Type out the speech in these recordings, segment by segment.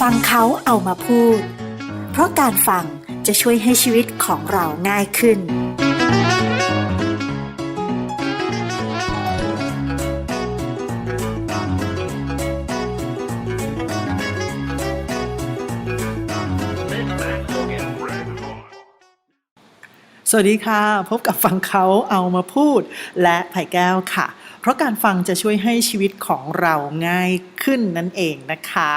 ฟังเขาเอามาพูด เพราะการฟังจะช่วยให้ชีวิตของเราง่ายขึ้น สวัสดีค่ะ พบกับฟังเขาเอามาพูดและไผ่แก้วค่ะ เพราะการฟังจะช่วยให้ชีวิตของเราง่ายขึ้นนั่นเองนะคะ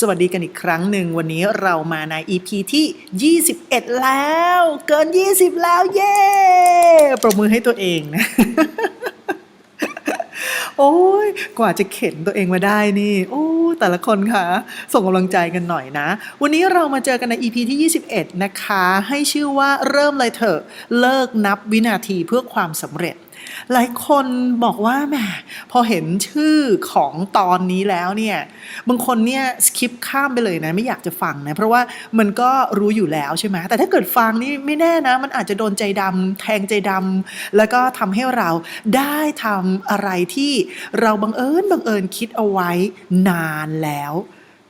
สวัสดีกันอีกครั้งหนึ่งวันนี้เรามาใน EP ที่ 21 แล้ว เกิน 20 แล้ว เย้ปรบมือให้ตัวเองนะ โอ้ยกว่าจะเข็นตัวเองมาได้นี่ โอ้แต่ละคนค่ะ ส่งกำลังใจกันหน่อยนะ วันนี้เรามาเจอกันใน EP ที่ 21 นะคะ ให้ชื่อว่าเริ่มเลยเถอะ เลิกนับวินาทีเพื่อความสำเร็จ หลายคนบอกว่าแหมพอเห็นชื่อของตอนนี้แล้วเนี่ยบางคนเนี่ยสคิปข้ามไปเลยนะไม่อยากจะฟังนะเพราะว่ามันก็รู้อยู่แล้วใช่ไหมแต่ถ้าเกิดฟังนี่ไม่แน่นะ มันอาจจะโดนใจดำแทงใจดำแล้วก็ทำให้เราได้ทำอะไรที่เราบังเอิญบังเอิญคิดเอาไว้นานแล้ว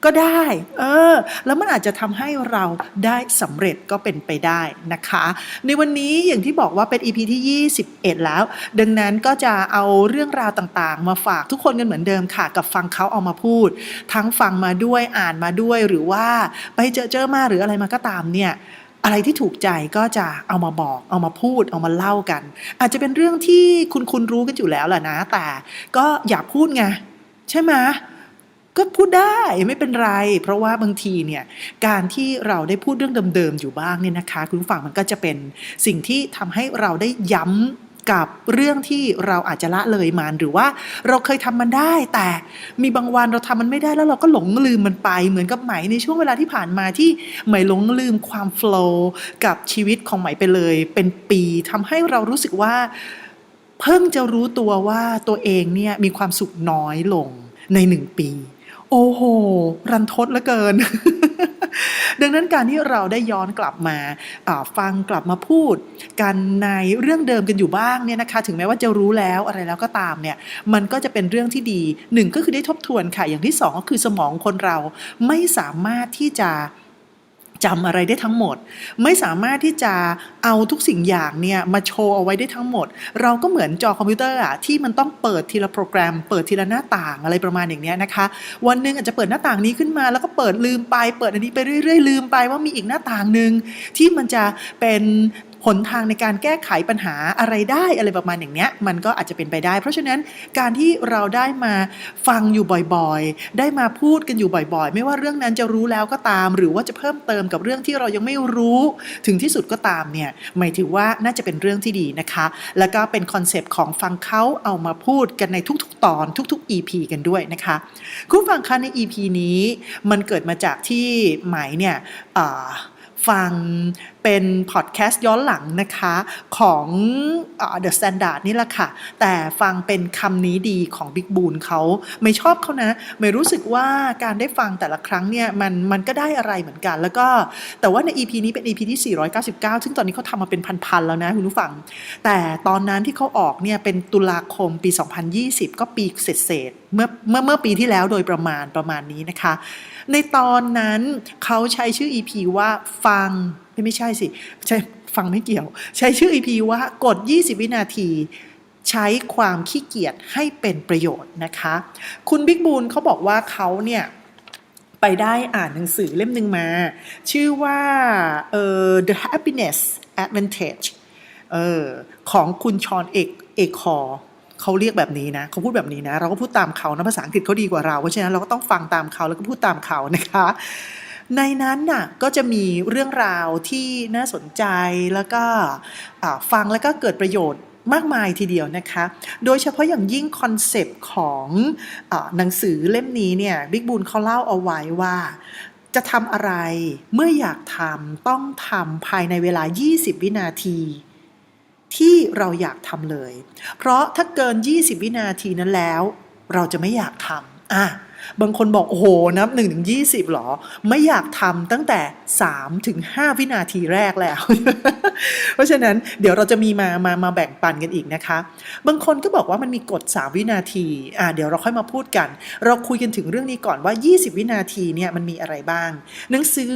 ก็ได้ เออ แล้วมันอาจจะทำให้เราได้สำเร็จก็เป็นไปได้นะคะ ในวันนี้อย่างที่บอกว่าเป็น EP ที่ 21 แล้ว ดังนั้นก็จะเอาเรื่องราวต่างๆ มาฝากทุกคนกันเหมือนเดิมค่ะ กับฟังเขาเอามาพูด ทั้งฟังมาด้วยอ่านมาด้วยหรือว่าไปเจอเจอมาหรืออะไรมาก็ตามเนี่ยอะไรที่ถูกใจก็จะเอามาบอก เอามาพูด เอามาเล่ากัน อาจจะเป็นเรื่องที่คุณคุณรู้กันอยู่แล้วแหละนะ แต่ก็อย่าพูดไง ใช่ไหม ก็พูดได้ไม่เป็นไร เพราะว่าบางทีเนี่ยการที่เราได้พูดเรื่องเดิมๆอยู่บ้างเนี่ยนะคะ คุณผู้ฟังมันก็จะเป็นสิ่งที่ทำให้เราได้ย้ำกับเรื่องที่เราอาจจะละเลยมันหรือว่าเราเคยทำมันได้ แต่มีบางวันเราทำมันไม่ได้แล้วเราก็หลงลืมมันไป เหมือนกับไหมในช่วงเวลาที่ผ่านมาที่ไหมหลงลืมความโฟล์กับชีวิตของไหมไปเลย เป็นปีทำให้เรารู้สึกว่า เพิ่งจะรู้ตัวว่าตัวเองเนี่ยมีความสุขน้อยลงในหนึ่งปี โอ้โห รันทดเหลือเกิน ดังนั้นการที่เราได้ย้อนกลับมาอ่าฟังกลับมาพูด กันในเรื่องเดิมกันอยู่บ้างเนี่ยนะคะ ถึงแม้ว่าจะรู้แล้วอะไรแล้วก็ตามเนี่ย มันก็จะเป็นเรื่องที่ดีหนึ่งก็คือได้ทบทวนค่ะ อย่างที่สองก็คือสมองคนเราไม่สามารถที่จะ จำอะไรได้ทั้งหมด ไม่สามารถที่จะเอาทุกสิ่งอย่างเนี่ยมาโชว์เอาไว้ได้ทั้งหมด เราก็เหมือนจอคอมพิวเตอร์อะที่มันต้องเปิดทีละโปรแกรม เปิดทีละหน้าต่างอะไรประมาณอย่างเนี้ยนะคะ วันหนึ่งอาจจะเปิดหน้าต่างนี้ขึ้นมาแล้วก็เปิดลืมไป เปิดอันนี้ไปเรื่อยๆลืมไปว่ามีอีกหน้าต่างหนึ่งที่มันจะเป็น หนทางในการแก้ไขปัญหาอะไรได้อะไรประมาณอย่างเนี้ยมันก็อาจจะเป็นไปได้ เพราะฉะนั้นการที่เราได้มาฟังอยู่บ่อยๆ ได้มาพูดกันอยู่บ่อยๆ ไม่ว่าเรื่องนั้นจะรู้แล้วก็ตาม หรือว่าจะเพิ่มเติมกับเรื่องที่เรายังไม่รู้ถึงที่สุดก็ตามเนี่ยหมายถึงว่าน่าจะเป็นเรื่องที่ดีนะคะ แล้วก็เป็นคอนเซปต์ของฟังเขาเอามาพูดกันในทุกๆ ตอนทุก ๆ EP กันด้วยนะคะคุณฟังคะใน EP นี้มันเกิดมาจากที่ไหมเนี่ยอ่า ฟังเป็นพอดแคสต์ย้อนหลังนะคะของเอ่อ The Standard นี่แหละค่ะ แต่ฟังเป็นคำนี้ดีของ Big b o o n เขาไม่ชอบเขานะ ไม่รู้สึกว่าการได้ฟังแต่ละครั้งเนี่ยมันมันก็ได้อะไรเหมือนกัน แล้วก็แต่ว่าใน EP นี้เป็น EP ที่ 499 ซึ่งตอนนี้เขาทำมาเป็นพันๆแล้วนะคุณผู้ฟัง แต่ตอนนั้นที่เขาออกเนี่ยเป็นตุลาคมปี 2020 ก็ปีเศษเมื่อเมื่อเมื่อปีที่แล้วโดยประมาณประมาณนี้นะคะ ในตอนนั้นเขาใช้ชื่อ EP ว่าฟังไม่ไม่ใช่สิใช่ฟังไม่เกี่ยว ใช้ชื่อ EP ว่ากด 20 วินาทีใช้ความขี้เกียจให้เป็นประโยชน์นะคะ คุณบิ๊กบูนเขาบอกว่าเขาเนี่ยไปได้อ่านหนังสือเล่มหนึ่งมา ชื่อว่าเอ่อ The Happiness Advantage เออของคุณชอนเอกเอกคอ เขาเรียกแบบนี้นะเขาพูดแบบนี้นะ เราก็พูดตามเขานะภาษาอังกฤษเขาดีกว่าเราเพราะฉะนั้นเราก็ต้องฟังตามเขาแล้วก็พูดตามเขานะคะ ในนั้นน่ะก็จะมีเรื่องราวที่น่าสนใจแล้วก็ฟังแล้วก็เกิดประโยชน์มากมายทีเดียวนะคะ โดยเฉพาะอย่างยิ่งคอนเซปต์ของอหนังสือเล่มนี้เนี่ยบิ๊กบูนเขาเล่าเอาไว้ว่าจะทำอะไรเมื่ออยากทำต้องทำภายในเวลา 20 วินาที ที่เราอยากทำเลย เพราะถ้าเกิน 20 วินาทีนั้นแล้ว เราจะไม่อยากทำอะ บางคนบอกโอ้โหนับ1ถึง20หรอ ไม่อยากทำตั้งแต่3ถึง5วินาทีแรกแล้ว เพราะฉะนั้นเดี๋ยวเราจะมีมามามาแบ่งปันกันอีกนะคะ บางคนก็บอกว่ามันมีกฎ 3 วินาทีอ่าเดี๋ยวเราค่อยมาพูดกัน เราคุยกันถึงเรื่องนี้ก่อนว่า 20 วินาทีเนี่ยมันมีอะไรบ้าง หนังสือ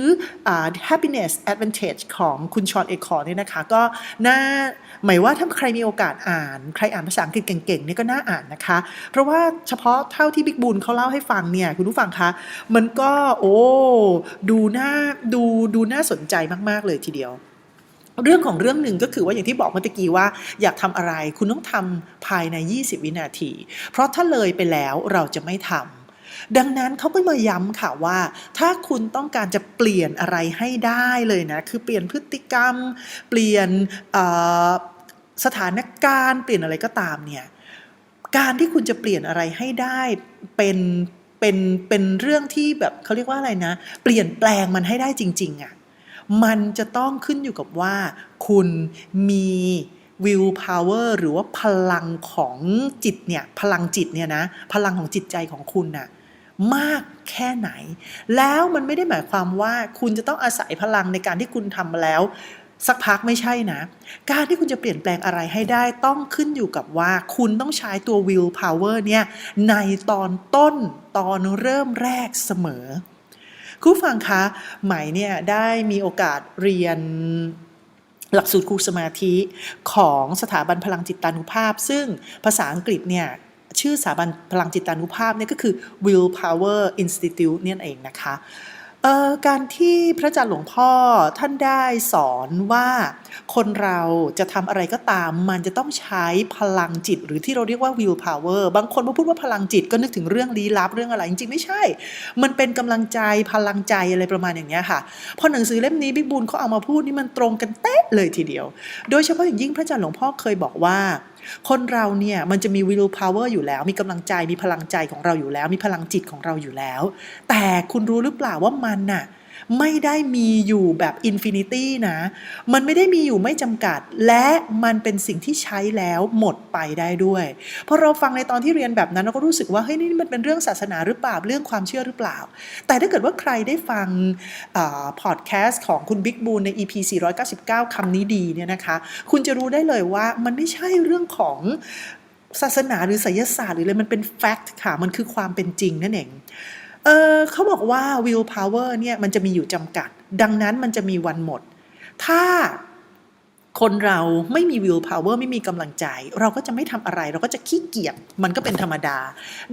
อ่า happiness advantage ของคุณชอนเอคอร์เนี่ยนะคะ ก็น่าหมายว่าถ้าใครมีโอกาสอ่าน ใครอ่านภาษาอังกฤษเก่งๆเนี่ยก็น่าอ่านนะคะ เพราะว่าเฉพาะเท่าที่บิ๊กบุญเขาเล่าให้ฟังเนี่ยคุณผู้ฟังคะ มันก็โอ้ดูน่าดูดูน่าสนใจมาก ๆ เลยทีเดียวเรื่องของเรื่องหนึ่งก็คือว่าอย่างที่บอกเมื่อกี้ว่า อยากทำอะไรคุณต้องทำภายใน 20 วินาที เพราะถ้าเลยไปแล้วเราจะไม่ทำดังนั้นเขาก็มาย้ำค่ะว่า ถ้าคุณต้องการจะเปลี่ยนอะไรให้ได้เลยนะ คือเปลี่ยนพฤติกรรม เปลี่ยนสถานการณ์ เปลี่ยนอะไรก็ตามเนี่ยการที่คุณจะเปลี่ยนอะไรให้ได้เป็น เป็นเป็นเรื่องที่แบบเขาเรียกว่าอะไรนะ เปลี่ยนแปลงมันให้ได้จริง ๆอะ่ะมันจะต้องขึ้นอยู่กับว่า คุณมี will power หรือว่าพลังของจิตเนี่ย พลังจิตเนี่ยนะ พลังของจิตใจของคุณน่ะมากแค่ไหน แล้วมันไม่ได้หมายความว่าคุณจะต้องอาศัยพลังในการที่คุณทำมาแล้ว สักพักไม่ใช่นะ การที่คุณจะเปลี่ยนแปลงอะไรให้ได้ต้องขึ้นอยู่กับว่าคุณต้องใช้ตัว will power เนี่ยในตอนต้นตอนเริ่มแรกเสมอ คุณฟังคะไหมเนี่ยได้มีโอกาสเรียนหลักสูตรครูสมาธิของสถาบันพลังจิตตานุภาพ ซึ่งภาษาอังกฤษเนี่ยชื่อสถาบันพลังจิตตานุภาพเนี่ยก็คือ Will Power Institute เนี่ยเองนะคะ เอ่อการที่พระอาจารย์หลวงพ่อท่านได้สอนว่าคนเราจะทำอะไรก็ตาม มันจะต้องใช้พลังจิต หรือที่เราเรียกว่า will power บางคนพอพูดว่าพลังจิตก็นึกถึงเรื่องลี้ลับเรื่องอะไร จริงๆ ไม่ใช่ มันเป็นกำลังใจพลังใจอะไรประมาณอย่างเงี้ยค่ะ พอหนังสือเล่มนี้บิ๊กบุญเขาเอามาพูดนี่มันตรงกันเต๊ะเลยทีเดียว โดยเฉพาะอย่างยิ่งพระอาจารย์หลวงพ่อเคยบอกว่า คนเราเนี่ยมันจะมีวิลพาวเวอร์อยู่แล้ว มีกำลังใจมีพลังใจของเราอยู่แล้ว มีพลังจิตของเราอยู่แล้ว แต่คุณรู้หรือเปล่าว่ามันน่ะ ไม่ได้มีอยู่แบบอินฟินิตี้นะ มันไม่ได้มีอยู่ไม่จำกัด และมันเป็นสิ่งที่ใช้แล้วหมดไปได้ด้วยพอเราฟังในตอนที่เรียนแบบนั้นเราก็รู้สึกว่าเฮ้ยนี่มันเป็นเรื่องศาสนาหรือเปล่าเรื่องความเชื่อหรือเปล่า แต่ถ้าเกิดว่าใครได้ฟังพอดแคสต์ของคุณบิ๊กบูนใน EP 499คำนี้ดีเนี่ยนะคะ คุณจะรู้ได้เลยว่ามันไม่ใช่เรื่องของศาสนาหรือไสยศาสตร์หรืออะไรมันเป็นแฟกต์ค่ะ มันคือความเป็นจริงนั่นเอง ออเขาบอกว่า will power เนี่ยมันจะมีอยู่จำกัด ดังนั้นมันจะมีวันหมด ถ้า คนเราไม่มี will power ไม่มีกำลังใจ เราก็จะไม่ทำอะไร เราก็จะขี้เกียจมันก็เป็นธรรมดา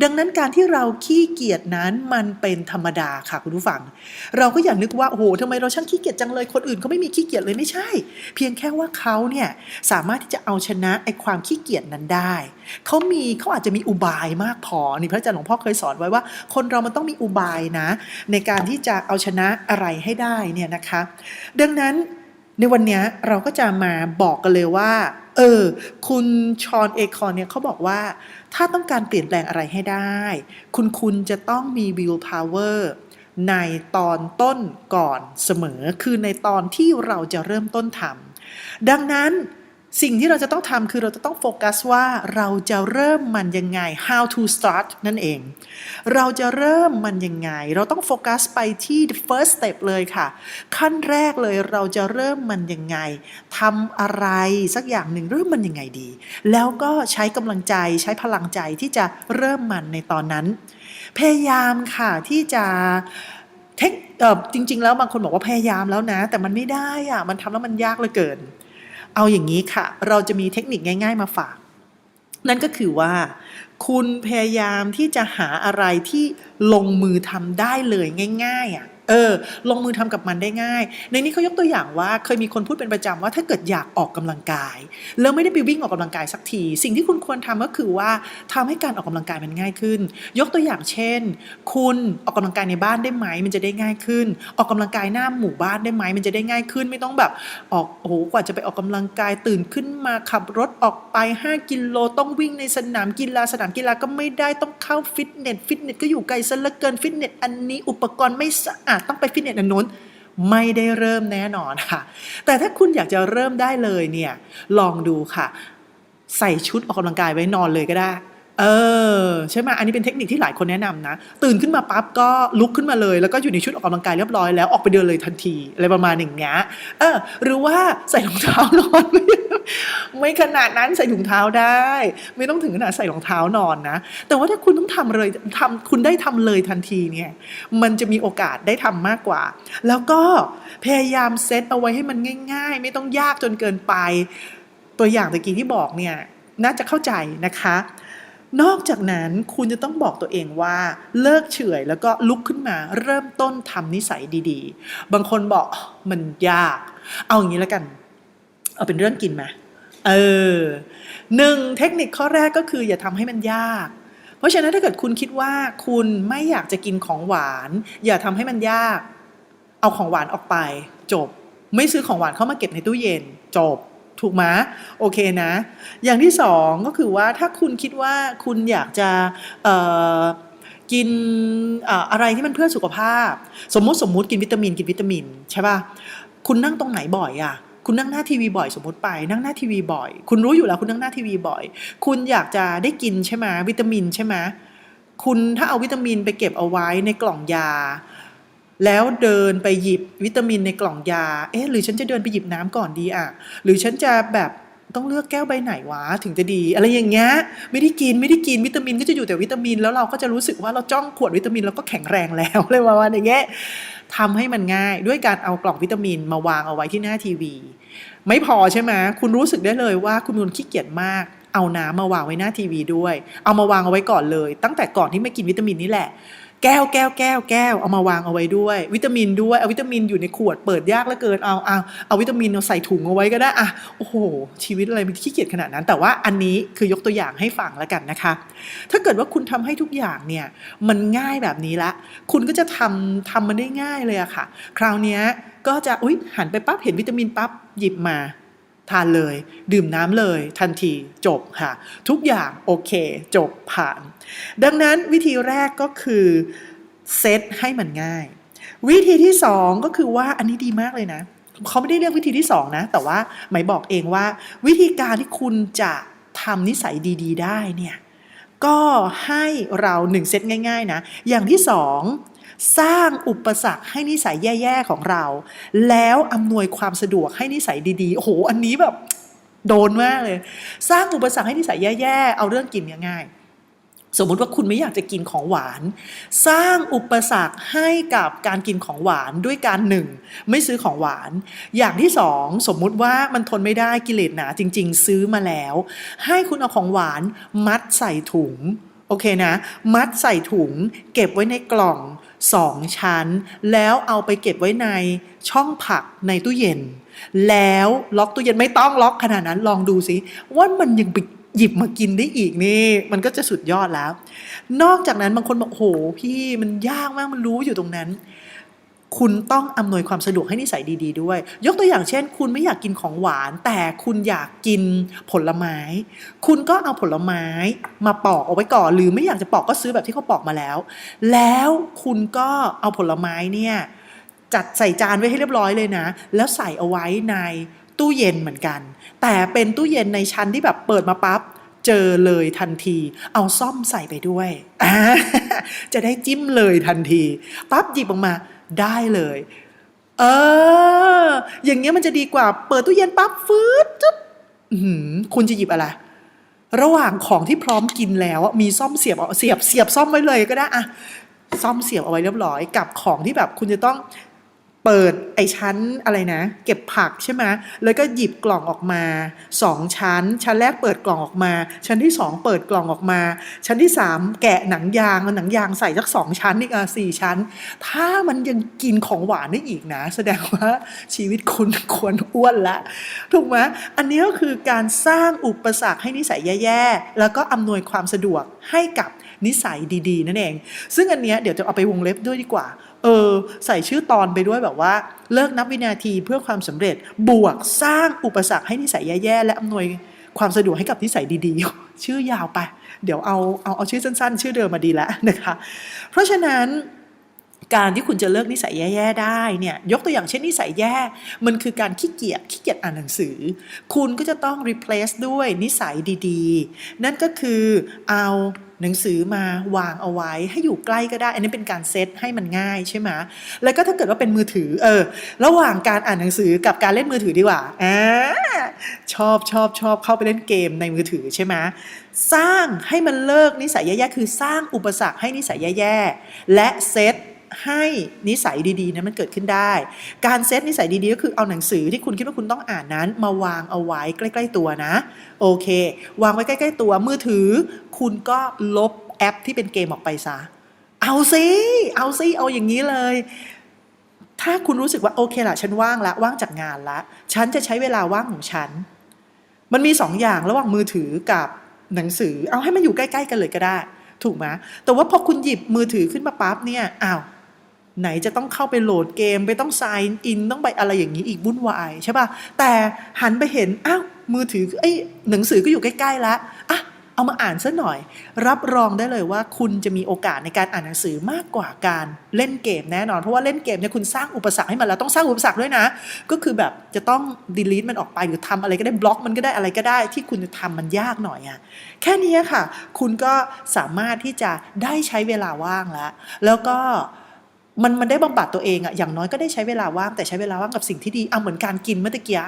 ดังนั้นการที่เราขี้เกียจนั้นมันเป็นธรรมดาค่ะคุณผู้ฟัง เราก็อย่านึกว่าโอ้โหทำไมเราช่างขี้เกียจจังเลยคนอื่นเขาไม่มีขี้เกียจเลยไม่ใช่ เพียงแค่ว่าเขาเนี่ยสามารถที่จะเอาชนะไอ้ความขี้เกียจนั้นได้ เขามีเขาอาจจะมีอุบายมากพอนี่พระอาจารย์หลวงพ่อเคยสอนไว้ว่า คนเรามันต้องมีอุบายนะ ในการที่จะเอาชนะอะไรให้ได้เนี่ยนะคะ ดังนั้น ในวันนี้เราก็จะมาบอกกันเลยว่า เออ คุณชอนเอคอนเนี่ยเขาบอกว่า ถ้าต้องการเปลี่ยนแปลงอะไรให้ได้ คุณคุณจะต้องมีวิลพาวเวอร์ในตอนต้นก่อนเสมอ คือในตอนที่เราจะเริ่มต้นทำดังนั้น สิ่งที่เราจะต้องทำคือเราจะต้องโฟกัสว่าเราจะเริ่มมันยังไง how to start นั่นเอง เราจะเริ่มมันยังไง เราต้องโฟกัสไปที่ first step เลยค่ะ ขั้นแรกเลยเราจะเริ่มมันยังไงทำอะไรสักอย่างหนึ่งเริ่มมันยังไงดี แล้วก็ใช้กำลังใจใช้พลังใจที่จะเริ่มมันในตอนนั้น พยายามค่ะที่จะเทคจริง ๆ แล้วบางคนบอกว่าพยายามแล้วนะ แต่มันไม่ได้อะมันทำแล้วมันยากเหลือเกิน เอาอย่างนี้ค่ะ เราจะมีเทคนิคง่าย ๆ มาฝาก นั่นก็คือว่า คุณพยายามที่จะหาอะไรที่ลงมือทำได้เลยง่าย ๆอะ เออ ลงมือทำกับมันได้ง่าย ในนี้เขายกตัวอย่างว่าเคยมีคนพูดเป็นประจำว่าถ้าเกิดอยากออกกำลังกาย แล้วไม่ได้ไปวิ่งออกกำลังกายสักที สิ่งที่คุณควรทำก็คือว่าทำให้การออกกำลังกายมันง่ายขึ้น ยกตัวอย่างเช่น คุณออกกำลังกายในบ้านได้ไหมมันจะได้ง่ายขึ้น ออกกำลังกายหน้าหมู่บ้านได้ไหมมันจะได้ง่ายขึ้น ไม่ต้องแบบออกโอ้โหกว่าจะไปออกกำลังกายตื่นขึ้นมาขับรถออกไป 5 กิโลต้องวิ่งในสนามกีฬาสนามกีฬาก็ไม่ได้ต้องเข้าฟิตเนสฟิตเนสก็อยู่ไกลซะเหลือเกินฟิตเนสอันนี้อุปกรณ์ไม่สะอาดต้องไปฟิตเนสอันนู้นไม่ได้เริ่มแน่นอนค่ะ แต่ถ้าคุณอยากจะเริ่มได้เลยเนี่ย ลองดูค่ะ ใส่ชุดออกกำลังกายไว้นอนเลยก็ได้ เออใช่ไหมอันนี้เป็นเทคนิคที่หลายคนแนะนำนะ ตื่นขึ้นมาปั๊บก็ลุกขึ้นมาเลย แล้วก็อยู่ในชุดออกกำลังกายเรียบร้อยแล้วออกไปเดินเลยทันทีอะไรประมาณอย่างเงี้ยเออหรือว่าใส่รองเท้านอน ไม่ขนาดนั้นใส่ถุงเท้าได้ ไม่ต้องถึงขนาดใส่รองเท้านอนนะ แต่ว่าถ้าคุณต้องทำเลยทำคุณได้ทำเลยทันทีเนี่ยมันจะมีโอกาสได้ทำมากกว่า แล้วก็พยายามเซตเอาไว้ให้มันง่าย ๆ ไม่ต้องยากจนเกินไป ตัวอย่างตะกี้ที่บอกเนี่ยน่าจะเข้าใจนะคะ นอกจากนั้นคุณจะต้องบอกตัวเองว่าเลิกเฉยแล้วก็ลุกขึ้นมาเริ่มต้นทำนิสัยดีๆ บางคนบอกมันยาก เอาอย่างนี้แล้วกัน เอาเป็นเรื่องกินไหมเออหนึ่งเทคนิคข้อแรกก็คืออย่าทำให้มันยาก เพราะฉะนั้นถ้าเกิดคุณคิดว่าคุณไม่อยากจะกินของหวาน อย่าทำให้มันยาก เอาของหวานออกไป จบ ไม่ซื้อของหวานเข้ามาเก็บในตู้เย็น จบ ถูกไหมโอเคนะ อย่างที่สองก็คือว่าถ้าคุณคิดว่าคุณอยากจะกินอะไรที่มันเพื่อสุขภาพ สมมุติสมมุติกินวิตามินกินวิตามินใช่ป่ะคุณนั่งตรงไหนบ่อยอะคุณนั่งหน้าทีวีบ่อยสมมติไปนั่งหน้าทีวีบ่อย คุณรู้อยู่แล้วคุณนั่งหน้าทีวีบ่อย คุณอยากจะได้กินใช่ไหมวิตามินใช่ไหมคุณถ้าเอาวิตามินไปเก็บเอาไว้ในกล่องยา แล้วเดินไปหยิบวิตามินในกล่องยา เอ๊ะหรือฉันจะเดินไปหยิบน้ำก่อนดีอะหรือฉันจะแบบต้องเลือกแก้วใบไหนวะถึงจะดี อะไรอย่างเงี้ยไม่ได้กินไม่ได้กินวิตามินก็จะอยู่แต่วิตามิน แล้วเราก็จะรู้สึกว่าเราจ้องขวดวิตามินเราก็แข็งแรงแล้วเลยประมาณอย่างเงี้ยทำให้มันง่ายด้วยการเอากล่องวิตามินมาวางเอาไว้ที่หน้าทีวี ไม่พอใช่ไหมคุณรู้สึกได้เลยว่าคุณนคนขี้เกียจมาก เอาน้ำมาวางไว้หน้าทีวีด้วย เอามาวางเอาไว้ก่อนเลย ตั้งแต่ก่อนที่ไม่กินวิตามินนี่แหละ แก้วแก้วแก้วแก้วเอามาวางเอาไว้ด้วย วิตามินด้วยเอาวิตามินอยู่ในขวดเปิดยากเหลือเกินเอาเอาเอาวิตามินเอาใส่ถุงเอาไว้ก็ได้อะโอ้โห ชีวิตอะไรมันขี้เกียจขนาดนั้น แต่ว่าอันนี้คือยกตัวอย่างให้ฟังแล้วกันนะคะ ถ้าเกิดว่าคุณทำให้ทุกอย่างเนี่ยมันง่ายแบบนี้ละ คุณก็จะทำทำมันได้ง่ายเลยอะค่ะ คราวนี้ก็จะอุ๊ยหันไปปั๊บเห็นวิตามินปั๊บหยิบมา ทานเลย ดื่มน้ำเลย ทันทีจบค่ะ ทุกอย่างโอเค จบผ่าน ดังนั้นวิธีแรกก็คือเซตให้มันง่าย วิธีที่สองก็คือว่าอันนี้ดีมากเลยนะเขาไม่ได้เรียกวิธีที่สองนะ แต่ว่าหมายบอกเองว่า วิธีการที่คุณจะทำนิสัยดี ๆ ได้เนี่ยก็ให้เราหนึ่งเซตง่าย ๆ นะ อย่างที่สอง สร้างอุปสรรคให้นิสัยแย่ๆของเรา แล้วอำนวยความสะดวกให้นิสัยดีๆโอ้โหอันนี้แบบโดนมากเลย สร้างอุปสรรคให้นิสัยแย่ๆเอาเรื่องกินง่ายๆสมมุติว่าคุณไม่อยากจะกินของหวาน สร้างอุปสรรคให้กับการกินของหวานด้วยการหนึ่งไม่ซื้อของหวาน อย่างที่สองสมมุติว่ามันทนไม่ได้กิเลสหนาจริง ๆ ซื้อมาแล้ว ให้คุณเอาของหวานมัดใส่ถุง โอเคนะ มัดใส่ถุง เก็บไว้ในกล่องสองชั้น แล้วเอาไปเก็บไว้ในช่องผักในตู้เย็น แล้วล็อกตู้เย็นไม่ต้องล็อกขนาดนั้นลองดูสิว่ามันยังไปหยิบมากินได้อีกนี่ มันก็จะสุดยอดแล้ว นอกจากนั้นบางคนบอกโอ้โหพี่มันยากมากมันรู้อยู่ตรงนั้น คุณต้องอำนวยความสะดวกให้นิสัยดี ๆ ด้วย ยกตัวอย่างเช่น คุณไม่อยากกินของหวาน แต่คุณอยากกินผลไม้ คุณก็เอาผลไม้มาปอกเอาไว้ก่อน หรือไม่อยากจะปอกก็ซื้อแบบที่เขาปอกมาแล้ว แล้วคุณก็เอาผลไม้เนี่ยจัดใส่จานไว้ให้เรียบร้อยเลยนะ แล้วใส่เอาไว้ในตู้เย็นเหมือนกัน แต่เป็นตู้เย็นในชั้นที่แบบเปิดมาปั๊บเจอเลยทันที เอาซ่อมใส่ไปด้วย จะได้จิ้มเลยทันที ปั๊บหยิบออกมา ได้เลย เออ อย่างเงี้ยมันจะดีกว่า เปิดตู้เย็นปั๊บฟืดจุ๊บคุณจะหยิบอะไร ระหว่างของที่พร้อมกินแล้วมีซ่อมเสียบเอาเสียบเสียบซ่อมไว้เลยก็ได้อะซ่อมเสียบเอาไว้เรียบร้อยกับของที่แบบคุณจะต้อง เปิดไอ้ชั้นอะไรนะ เก็บผักใช่ไหมแล้วก็หยิบกล่องออกมาสองชั้น ชั้นแรกเปิดกล่องออกมา ชั้นที่สองเปิดกล่องออกมา ชั้นที่สามแกะหนังยางเอาหนังยางใส่สักสองชั้นอีกอะสี่ชั้น ถ้ามันยังกินของหวานได้อีกนะ แสดงว่าชีวิตคุณควรอ้วนละถูกไหมอันนี้ก็คือการสร้างอุปสรรคให้นิสัยแย่ๆแล้วก็อำนวยความสะดวกให้กับนิสัยดีๆ นั่นเอง ซึ่งอันเนี้ยเดี๋ยวจะเอาไปวงเล็บด้วยดีกว่า เออ ใส่ชื่อตอนไปด้วยแบบว่า เลิกนับวินาทีเพื่อความสำเร็จบวกสร้างอุปสรรคให้นิสัยแย่ๆ และอำนวยความสะดวกให้กับนิสัยดีๆ ชื่อยาวไป เดี๋ยวเอาเอาเอาชื่อสั้นๆ ชื่อเดิมมาดีแล้วนะคะ เพราะฉะนั้น การที่คุณจะเลิกนิสัยแย่ๆได้เนี่ยยกตัวอย่างเช่นนิสัยแย่ มันคือการขี้เกียจขี้เกียจอ่านหนังสือ คุณก็จะต้อง replace ด้วยนิสัยดีๆ นั่นก็คือเอาหนังสือมาวางเอาไว้ให้อยู่ใกล้ก็ได้ อันนี้เป็นการเซตให้มันง่ายใช่ไหมแล้วก็ถ้าเกิดว่าเป็นมือถือเออ ระหว่างการอ่านหนังสือกับการเล่นมือถือดีกว่าอ่าชอบชอบชอบเข้าไปเล่นเกมในมือถือใช่ไหมสร้างให้มันเลิกนิสัยแย่ๆคือสร้างอุปสรรคให้นิสัยแย่ๆและเซต ให้นิสัยดีๆนั้นมันเกิดขึ้นได้ การเซตนิสัยดีๆก็คือเอาหนังสือที่คุณคิดว่าคุณต้องอ่านนั้น มาวางเอาไว้ใกล้ ๆ ตัวนะ โอเค วางไว้ใกล้ ๆ ตัวมือถือ คุณก็ลบแอปที่เป็นเกมออกไปซะ เอาสิเอาสิเอาอย่างนี้เลย ถ้าคุณรู้สึกว่าโอเคละฉันว่างละว่างจากงานละ ฉันจะใช้เวลาว่างของฉัน มันมีสองอย่างระหว่างมือถือกับหนังสือ เอาให้มันอยู่ใกล้ ๆ กันเลยก็ได้ ถูกไหมแต่ว่าพอคุณหยิบมือถือขึ้นมาปั๊บเนี่ยอ้าว ไหนจะต้องเข้าไปโหลดเกม ไปต้อง sign in ต้องไปอะไรอย่างนี้อีกวุ่นวายใช่ป่ะแต่หันไปเห็นอ้าวมือถือไอ้หนังสือก็อยู่ใกล้ๆแล้วอะเอามาอ่านซะหน่อย รับรองได้เลยว่าคุณจะมีโอกาสในการอ่านหนังสือมากกว่าการเล่นเกมแน่นอน เพราะว่าเล่นเกมเนี่ยคุณสร้างอุปสรรคให้มันแล้วต้องสร้างอุปสรรคด้วยนะ ก็คือแบบจะต้อง delete มันออกไปหรือทำอะไรก็ได้บล็อกมันก็ได้อะไรก็ได้ ที่คุณจะทำมันยากหน่อยอะแค่นี้ค่ะ คุณก็สามารถที่จะได้ใช้เวลาว่างแล้วแล้วก็ มันมันได้บำบัดตัวเองอะอย่างน้อยก็ได้ใช้เวลาว่างแต่ใช้เวลาว่างกับสิ่งที่ดีเอาเหมือนการกินเมื่อตะกี้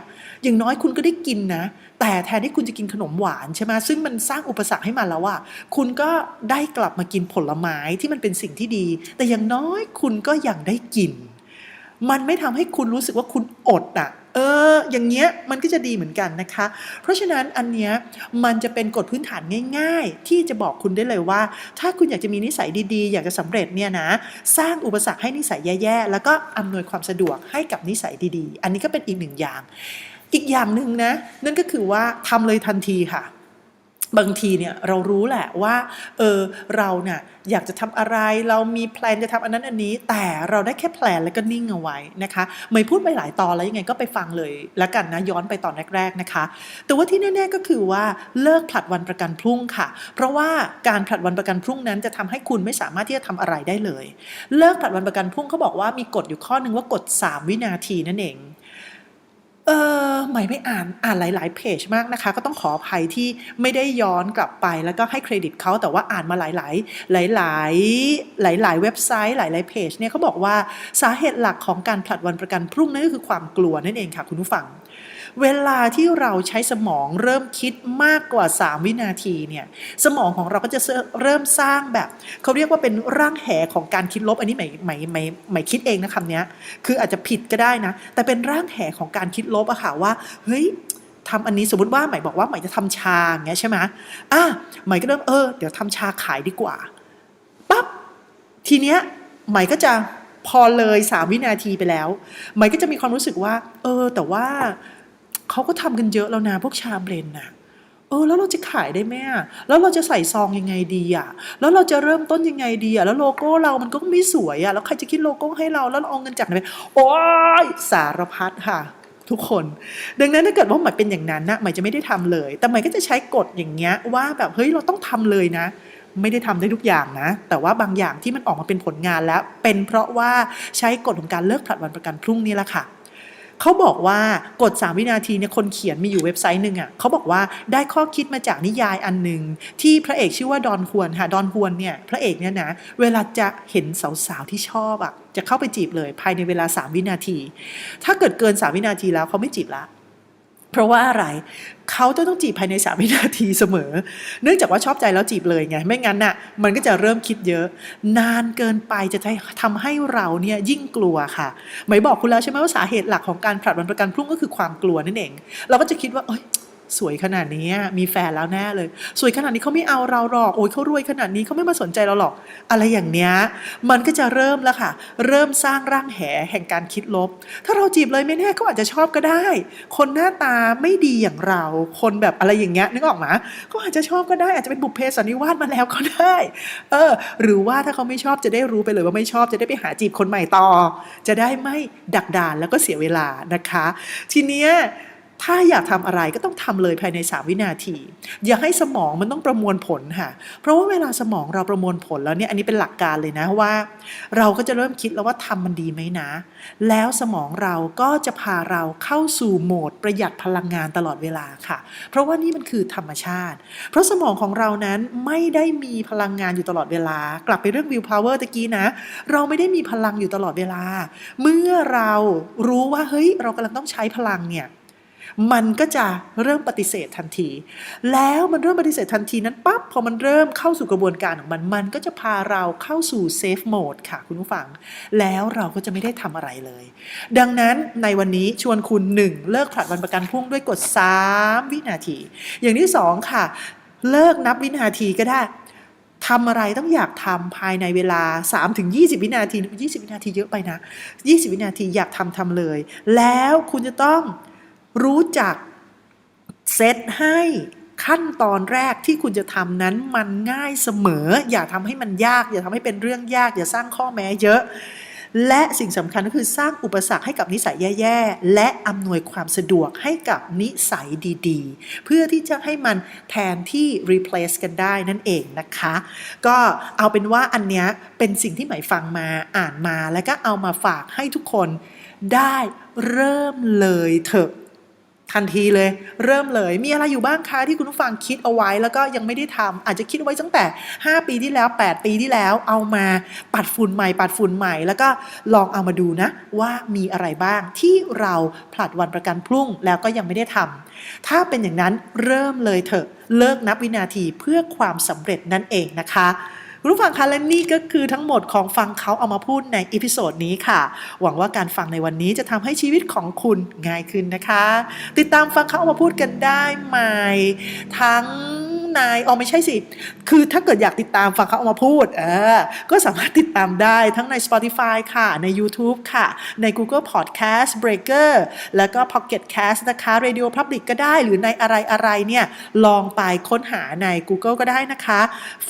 อย่างน้อยคุณก็ได้กินนะ แต่แทนที่คุณจะกินขนมหวานใช่ไหมซึ่งมันสร้างอุปสรรคให้มันแล้วอะคุณก็ได้กลับมากินผลไม้ที่มันเป็นสิ่งที่ดี แต่อย่างน้อยคุณก็ยังได้กิน มันไม่ทำให้คุณรู้สึกว่าคุณอดอะ เออ อย่างเงี้ยมันก็จะดีเหมือนกันนะคะ เพราะฉะนั้นอันเนี้ยมันจะเป็นกฎพื้นฐานง่าย ๆ ที่จะบอกคุณได้เลยว่า ถ้าคุณอยากจะมีนิสัยดีๆ อยากจะสำเร็จเนี่ยนะสร้างอุปสรรคให้นิสัยแย่ๆ แล้วก็อำนวยความสะดวกให้กับนิสัยดีๆ อันนี้ก็เป็นอีกหนึ่งอย่าง อีกอย่างหนึ่งนะ นั่นก็คือว่าทำเลยทันทีค่ะ บางทีเนี่ยเรารู้แหละว่าเออเราเนี่ยอยากจะทำอะไรเรามีแพลนจะทำอันนั้นอันนี้ แต่เราได้แค่แพลนแล้วก็นิ่งเอาไว้นะคะไม่พูดไปหลายตอนแล้วยังไงก็ไปฟังเลยแล้วกันนะย้อนไปตอนแรก ๆนะคะ แต่ว่าที่แน่ ๆก็คือว่าเลิกผลัดวันประกันพรุ่งค่ะ เพราะว่าการผลัดวันประกันพรุ่งนั้นจะทำให้คุณไม่สามารถที่จะทำอะไรได้เลย เลิกผลัดวันประกันพรุ่งเขาบอกว่ามีกฎอยู่ข้อหนึ่งว่ากฎ 3 วินาทีนั่นเอง เออใหม่ไม่อ่านอ่านหลาย ๆ เพจมากนะคะ ก็ต้องขออภัยที่ไม่ได้ย้อนกลับไป แล้วก็ให้เครดิตเขาแต่ว่าอ่านมาหลาย ๆ หลาย ๆ หลาย ๆ เว็บไซต์หลาย ๆ เพจเนี่ยเขาบอกว่าสาเหตุหลักของการผลัดวันประกันพรุ่งนั่นก็คือความกลัวนั่นเองค่ะคุณผู้ฟัง เวลาที่เราใช้สมองเริ่มคิดมากกว่า 3 วินาทีเนี่ยสมองของเราก็จะเริ่มสร้างแบบเขาเรียกว่าเป็นร่างแหของการคิดลบอันนี้ใหม่ใหม่ใหม่ใหม่คิดเองนะคำเนี้ยคืออาจจะผิดก็ได้นะ แต่เป็นร่างแหของการคิดลบอะค่ะว่าเฮ้ยทำอันนี้สมมติว่าใหม่บอกว่าใหม่จะทำชาอย่างเงี้ยใช่ไหมอะใหม่ก็เริ่มเออเดี๋ยวทำชาขายดีกว่าปั๊บทีเนี้ยใหม่ก็จะพอเลยสามวินาทีไปแล้วใหม่ก็จะมีความรู้สึกว่า เออ แต่ว่า เขาก็ทำกันเยอะแล้วนะพวกชาเบรนน่ะเออแล้วเราจะขายได้ไหมอะแล้วเราจะใส่ซองยังไงดีอะ แล้วเราจะเริ่มต้นยังไงดีอะแล้วโลโก้เรามันก็ไม่สวยอะแล้วใครจะคิดโลโก้ให้เราแล้วเราเอาเงินจากไหนโอ้ยสารพัดค่ะ ทุกคน ดังนั้นถ้าเกิดว่าหมายเป็นอย่างนั้นนะหมายจะไม่ได้ทำเลย แต่หมายก็จะใช้กฎอย่างเงี้ยว่าแบบเฮ้ยเราต้องทำเลยนะ ไม่ได้ทำได้ทุกอย่างนะ แต่ว่าบางอย่างที่มันออกมาเป็นผลงานแล้ว เป็นเพราะว่าใช้กฎของการเลิกผลัดวันประกันพรุ่งนี้แหละค่ะ เขาบอกว่ากฎ 3 วินาทีเนี่ยคนเขียนมีอยู่เว็บไซต์หนึ่งอะเขาบอกว่าได้ข้อคิดมาจากนิยายอันหนึ่งที่พระเอกชื่อว่าดอนฮวนค่ะดอนฮวนเนี่ยพระเอกเนี่ยนะเวลาจะเห็นสาวๆที่ชอบอะจะเข้าไปจีบเลยภายในเวลา 3 วินาที ถ้าเกิดเกิน 3 วินาทีแล้วเขาไม่จีบละ ราะว่าอะไรเขาจะต้องจีบภายในสามวินาทีเสมอ เนื่องจากว่าชอบใจแล้วจีบเลยไง ไม่งั้นน่ะ มันก็จะเริ่มคิดเยอะ นานเกินไปจะทำให้เราเนี่ยยิ่งกลัวค่ะหมายบอกคุณแล้วใช่ไหมว่าสาเหตุหลักของการผลัดวันประกันพรุ่งก็คือความกลัวนั่นเอง เราก็จะคิดว่าเอ้ย สวยขนาดนี้มีแฟนแล้วแน่เลย สวยขนาดนี้เขาไม่เอาเราหรอก โอ้ยเขารวยขนาดนี้เขาไม่มาสนใจเราหรอก อะไรอย่างเนี้ย มันก็จะเริ่มแล้วค่ะ เริ่มสร้างร่างแหแห่งการคิดลบ ถ้าเราจีบเลยไม่แน่เขาอาจจะชอบก็ได้ คนหน้าตาไม่ดีอย่างเรา คนแบบอะไรอย่างเงี้ยนึกออกไหมเขาอาจจะชอบก็ได้อาจจะเป็นบุพเพสันนิวาสมาแล้วก็ได้ เออ หรือว่าถ้าเขาไม่ชอบจะได้รู้ไปเลยว่าไม่ชอบจะได้ไปหาจีบคนใหม่ต่อ จะได้ไม่ดักดานแล้วก็เสียเวลานะคะ ทีเนี้ย ถ้าอยากทำอะไรก็ต้องทำเลยภายใน 3 วินาที อย่าให้สมองมันต้องประมวลผลค่ะ เพราะว่าเวลาสมองเราประมวลผลแล้วเนี่ยอันนี้เป็นหลักการเลยนะว่า เราก็จะเริ่มคิดแล้วว่าทำมันดีไหมนะ แล้วสมองเราก็จะพาเราเข้าสู่โหมดประหยัดพลังงานตลอดเวลาค่ะ เพราะว่านี่มันคือธรรมชาติ เพราะสมองของเรานั้นไม่ได้มีพลังงานอยู่ตลอดเวลา กลับไปเรื่อง will power ตะกี้นะ เราไม่ได้มีพลังอยู่ตลอดเวลา เมื่อเรารู้ว่าเฮ้ยเรากำลังต้องใช้พลังเนี่ย มันก็จะเริ่มปฏิเสธทันที แล้วมันเริ่มปฏิเสธทันทีนั้นปั๊บพอมันเริ่มเข้าสู่กระบวนการของมัน มันก็จะพาเราเข้าสู่เซฟโหมดค่ะคุณผู้ฟัง แล้วเราก็จะไม่ได้ทำอะไรเลย ดังนั้นในวันนี้ชวนคุณ 1 เลิกผลัดวันประกันพรุ่งด้วยกด 3 วินาที อย่างที่ 2 ค่ะ เลิกนับวินาทีก็ได้ทำอะไรต้องอยากทำภายในเวลา 3-20วินาที 20 วินาทีเยอะไปนะ 20 วินาทีอยากทำทำเลย แล้วคุณจะต้อง รู้จักเซตให้ขั้นตอนแรกที่คุณจะทำนั้นมันง่ายเสมอ อย่าทำให้มันยาก อย่าทำให้เป็นเรื่องยาก อย่าสร้างข้อแม้เยอะ และสิ่งสำคัญก็คือสร้างอุปสรรคให้กับนิสัยแย่ๆ และอำนวยความสะดวกให้กับนิสัยดีๆ เพื่อที่จะให้มันแทนที่ replace กันได้นั่นเองนะคะ ก็เอาเป็นว่าอันเนี้ยเป็นสิ่งที่หมายฟังมาอ่านมาแล้วก็เอามาฝากให้ทุกคนได้เริ่มเลยเถอะ ทันทีเลย เริ่มเลย มีอะไรอยู่บ้างคะที่คุณผู้ฟังคิดเอาไว้แล้วก็ยังไม่ได้ทำอาจจะคิดเอาไว้ตั้งแต่ 5 ปีที่แล้ว 8 ปีที่แล้ว เอามาปัดฝุ่นใหม่ ปัดฝุ่นใหม่ แล้วก็ลองเอามาดูนะ ว่ามีอะไรบ้างที่เราผลัดวันประกันพรุ่งแล้วก็ยังไม่ได้ทำถ้าเป็นอย่างนั้นเริ่มเลยเถอะเลิกนับวินาทีเพื่อความสำเร็จนั่นเองนะคะ คุณผู้ฟังคะและนี่ก็คือทั้งหมดของฟังเขาเอามาพูดในอีพิโซดนี้ค่ะ หวังว่าการฟังในวันนี้จะทำให้ชีวิตของคุณง่ายขึ้นนะคะ ติดตามฟังเขาเอามาพูดกันได้ใหม่ ทั้ง ในอ๋อไม่ใช่สิ คือถ้าเกิดอยากติดตามฟังเขาเอามาพูดเออก็สามารถติดตามได้ทั้งใน Spotify ค่ะ ใน YouTube ค่ะ ใน Google Podcast Breaker แล้วก็ Pocket Cast นะคะ Radio Public ก็ได้ หรือในอะไรอะไรเนี่ย ลองไปค้นหาใน Google ก็ได้นะคะ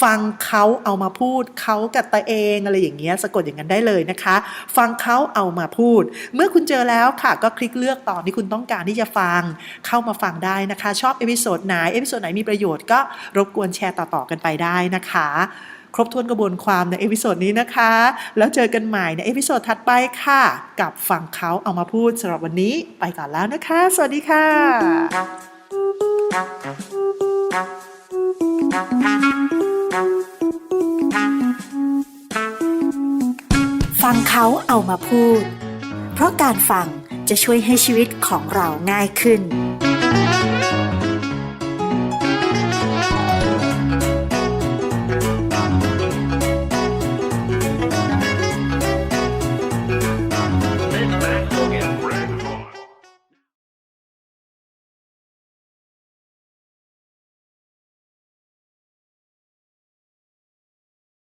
ฟังเขาเอามาพูดเขากับตัวเองอะไรอย่างเงี้ยสะกดอย่างนั้นได้เลยนะคะ ฟังเขาเอามาพูด เมื่อคุณเจอแล้วค่ะ ก็คลิกเลือกตอนที่คุณต้องการที่จะฟัง เข้ามาฟังได้นะคะ ชอบเอพิโซดไหนเอพิโซดไหนมีประโยชน์ก็รบกวนแชร์ต่อๆกันไปได้นะคะ ครบถ้วนกระบวนความในเอพิโซดนี้นะคะ แล้วเจอกันใหม่ในเอพิโซดถัดไปค่ะ กับฟังเขาเอามาพูดสำหรับวันนี้ไปก่อนแล้วนะคะ สวัสดีค่ะ ฟังเขาเอามาพูด เพราะการฟังจะช่วยให้ชีวิตของเราง่ายขึ้น